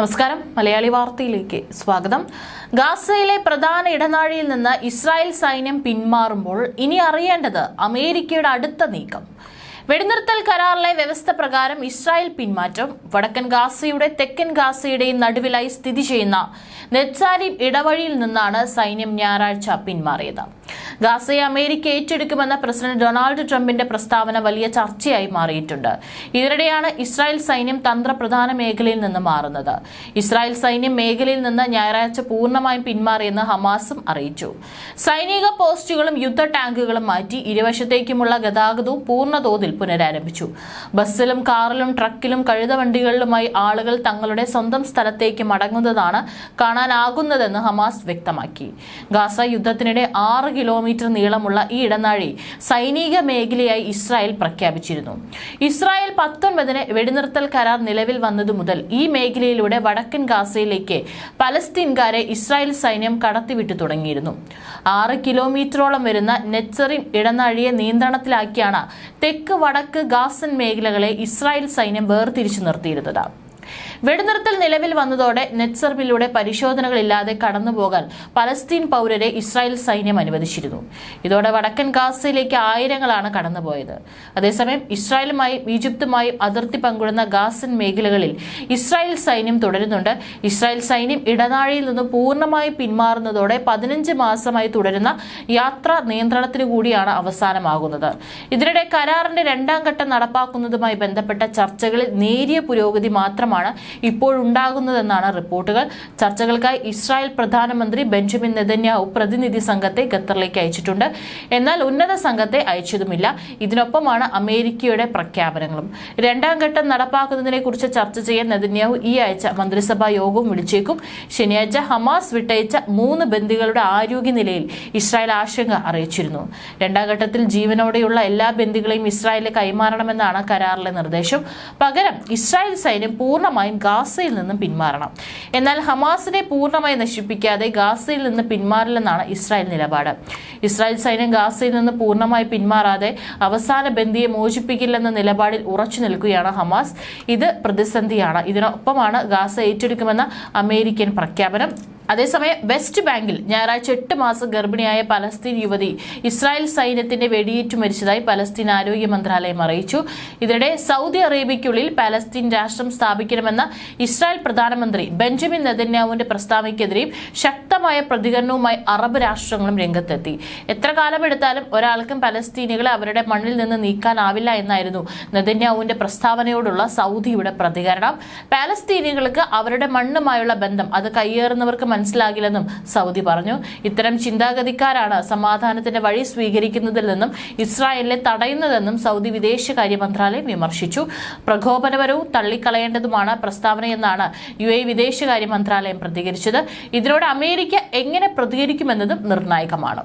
നമസ്കാരം. മലയാളി വാർത്തയിലേക്ക് സ്വാഗതം. ഗാസയിലെ പ്രധാന ഇടനാഴിയിൽ നിന്ന് ഇസ്രായേൽ സൈന്യം പിന്മാറുമ്പോൾ ഇനി അറിയേണ്ടത് അമേരിക്കയുടെ അടുത്ത നീക്കം. വെടിനിർത്തൽ കരാറിലെ വ്യവസ്ഥ പ്രകാരം ഇസ്രായേൽ പിന്മാറ്റം. വടക്കൻ ഗാസയുടെ തെക്കൻ ഗാസയുടെയും നടുവിലായി സ്ഥിതി ചെയ്യുന്ന നെറ്റ്സാരി ഇടവഴിയിൽ നിന്നാണ് സൈന്യം ഞായറാഴ്ച പിന്മാറിയത്. ഗാസയെ അമേരിക്ക ഏറ്റെടുക്കുമെന്ന പ്രസിഡന്റ് ഡൊണാൾഡ് ട്രംപിന്റെ പ്രസ്താവന വലിയ ചർച്ചയായി മാറിയിട്ടുണ്ട്. ഇതിനിടെയാണ് ഇസ്രായേൽ സൈന്യം തന്ത്രപ്രധാന മേഖലയിൽ നിന്ന് മാറുന്നത്. ഇസ്രായേൽ സൈന്യം മേഖലയിൽ നിന്ന് ഞായറാഴ്ച പൂർണമായും പിന്മാറിയെന്ന് ഹമാസും അറിയിച്ചു. സൈനിക പോസ്റ്റുകളും യുദ്ധ ടാങ്കുകളും മാറ്റി ഇരുവശത്തേക്കുമുള്ള ഗതാഗതവും പൂർണതോതിൽ പുനരാരംഭിച്ചു. ബസ്സിലും കാറിലും ട്രക്കിലും കഴുതവണ്ടികളിലുമായി ആളുകൾ തങ്ങളുടെ സ്വന്തം സ്ഥലത്തേക്ക് മടങ്ങുന്നതാണ് കാണാനാകുന്നതെന്ന് ഹമാസ് വ്യക്തമാക്കി. ഗാസ യുദ്ധത്തിനിടെ ആറ് കിലോമീറ്റർ നീളമുള്ള ഈ ഇടനാഴി സൈനിക മേഖലയായി ഇസ്രായേൽ പ്രഖ്യാപിച്ചിരുന്നു. ഇസ്രായേൽ പത്തൊൻപതിന് വെടിനിർത്തൽ കരാർ നിലവിൽ വന്നതു മുതൽ ഈ മേഖലയിലൂടെ വടക്കൻ ഗാസയിലേക്ക് പലസ്തീൻകാരെ ഇസ്രായേൽ സൈന്യം കടത്തിവിട്ടു തുടങ്ങിയിരുന്നു. ആറ് കിലോമീറ്ററോളം വരുന്ന നെച്ചറി ഇടനാഴിയെ നിയന്ത്രണത്തിലാക്കിയാണ് തെക്ക് വടക്ക് ഗാസൻ മേഖലകളെ ഇസ്രായേൽ സൈന്യം വേർതിരിച്ചു നിർത്തിയിരുന്നത്. വെടിനിർത്തൽ നിലവിൽ വന്നതോടെ നെറ്റ്സർബിലൂടെ പരിശോധനകളില്ലാതെ കടന്നുപോകാൻ പലസ്തീൻ പൗരരെ ഇസ്രായേൽ സൈന്യം അനുവദിച്ചിരുന്നു. ഇതോടെ വടക്കൻ ഗാസയിലേക്ക് ആയിരങ്ങളാണ് കടന്നുപോയത്. അതേസമയം ഇസ്രായേലുമായും ഈജിപ്തുമായും അതിർത്തി പങ്കിടുന്ന ഗാസൻ മേഖലകളിൽ ഇസ്രായേൽ സൈന്യം തുടരുന്നുണ്ട്. ഇസ്രായേൽ സൈന്യം ഇടനാഴിയിൽ നിന്ന് പൂർണമായി പിന്മാറുന്നതോടെ പതിനഞ്ച് മാസമായി തുടരുന്ന യാത്രാ നിയന്ത്രണത്തിന് കൂടിയാണ് അവസാനമാകുന്നത്. ഇതിനിടെ കരാറിന്റെ രണ്ടാം ഘട്ടം നടപ്പാക്കുന്നതുമായി ബന്ധപ്പെട്ട ചർച്ചകളിൽ നേരിയ പുരോഗതി മാത്രമാണ് ഇപ്പോഴുണ്ടാകുന്നതെന്നാണ് റിപ്പോർട്ടുകൾ. ചർച്ചകൾക്കായി ഇസ്രായേൽ പ്രധാനമന്ത്രി ബെഞ്ചമിൻ നെതന്യാഹു പ്രതിനിധി സംഘത്തെ ഖത്തറിലേക്ക് അയച്ചിട്ടുണ്ട്. എന്നാൽ ഉന്നത സംഘത്തെ അയച്ചതുമില്ല. ഇതിനൊപ്പമാണ് അമേരിക്കയുടെ പ്രഖ്യാപനങ്ങളും. രണ്ടാം ഘട്ടം നടപ്പാക്കുന്നതിനെ കുറിച്ച് ചർച്ച ചെയ്യാൻ നെതന്യാഹു ഈ ആഴ്ച മന്ത്രിസഭാ യോഗവും വിളിച്ചേക്കും. ശനിയാഴ്ച ഹമാസ് വിട്ടയച്ച മൂന്ന് ബന്ദികളുടെ ആരോഗ്യനിലയിൽ ഇസ്രായേൽ ആശങ്ക അറിയിച്ചിരുന്നു. രണ്ടാം ഘട്ടത്തിൽ ജീവനോടെയുള്ള എല്ലാ ബന്ദികളെയും ഇസ്രായേലിൽ കൈമാറണമെന്നാണ് കരാറിലെ നിർദ്ദേശം. പകരം ഇസ്രായേൽ സൈന്യം പൂർണമായും ഗാസയിൽ നിന്നും പിന്മാറണം. എന്നാൽ ഹമാസിനെ പൂർണമായി നശിപ്പിക്കാതെ ഗാസയിൽ നിന്ന് പിന്മാറില്ലെന്നാണ് ഇസ്രായേൽ നിലപാട്. ഇസ്രായേൽ സൈന്യം ഗാസയിൽ നിന്ന് പൂർണമായി പിന്മാറാതെ അവസാന ബന്ദിയെ മോചിപ്പിക്കില്ലെന്ന നിലപാടിൽ ഉറച്ചു നിൽക്കുകയാണ് ഹമാസ്. ഇത് പ്രതിസന്ധിയാണ്. ഇതിനൊപ്പമാണ് ഗാസ ഏറ്റെടുക്കുമെന്ന അമേരിക്കൻ പ്രഖ്യാപനം അതേസമയം വെസ്റ്റ് ബാങ്കിൽ ഞായറാഴ്ച എട്ട് മാസം ഗർഭിണിയായ പലസ്തീൻ യുവതി ഇസ്രായേൽ സൈന്യത്തിന്റെ വെടിയേറ്റ് മരിച്ചതായി പലസ്തീൻ ആരോഗ്യ മന്ത്രാലയം അറിയിച്ചു. ഇതിനിടെ സൗദി അറേബ്യയ്ക്കുള്ളിൽ പലസ്തീൻ രാഷ്ട്രം സ്ഥാപിക്കണമെന്ന ഇസ്രായേൽ പ്രധാനമന്ത്രി ബെഞ്ചമിൻ നെതന്യാവുവിന്റെ പ്രസ്താവനയ്ക്കെതിരെയും ശക്തമായ പ്രതികരണവുമായി അറബ് രാഷ്ട്രങ്ങളും രംഗത്തെത്തി. എത്ര കാലമെടുത്താലും ഒരാൾക്കും പലസ്തീനികളെ അവരുടെ മണ്ണിൽ നിന്ന് നീക്കാനാവില്ല എന്നായിരുന്നു നെതന്യാവുവിന്റെ പ്രസ്താവനയോടുള്ള സൗദിയുടെ പ്രതികരണം. പാലസ്തീനികൾക്ക് അവരുടെ മണ്ണുമായുള്ള ബന്ധം അത് കയ്യേറുന്നവർക്ക് മനസ്സിലാകില്ലെന്നും സൗദി പറഞ്ഞു. ഇത്തരം ചിന്താഗതിക്കാരാണ് സമാധാനത്തിന്റെ വഴി സ്വീകരിക്കുന്നതിൽ നിന്നും ഇസ്രായേലിനെ തടയുന്നതെന്നും സൗദി വിദേശകാര്യ മന്ത്രാലയം വിമർശിച്ചു. പ്രകോപനപരവും തള്ളിക്കളയേണ്ടതുമാണ് പ്രസ്താവനയെന്നാണ് യു എ വിദേശകാര്യ മന്ത്രാലയം പ്രതികരിച്ചത്. ഇതിനോട് അമേരിക്ക എങ്ങനെ പ്രതികരിക്കുമെന്നതും നിർണായകമാണ്.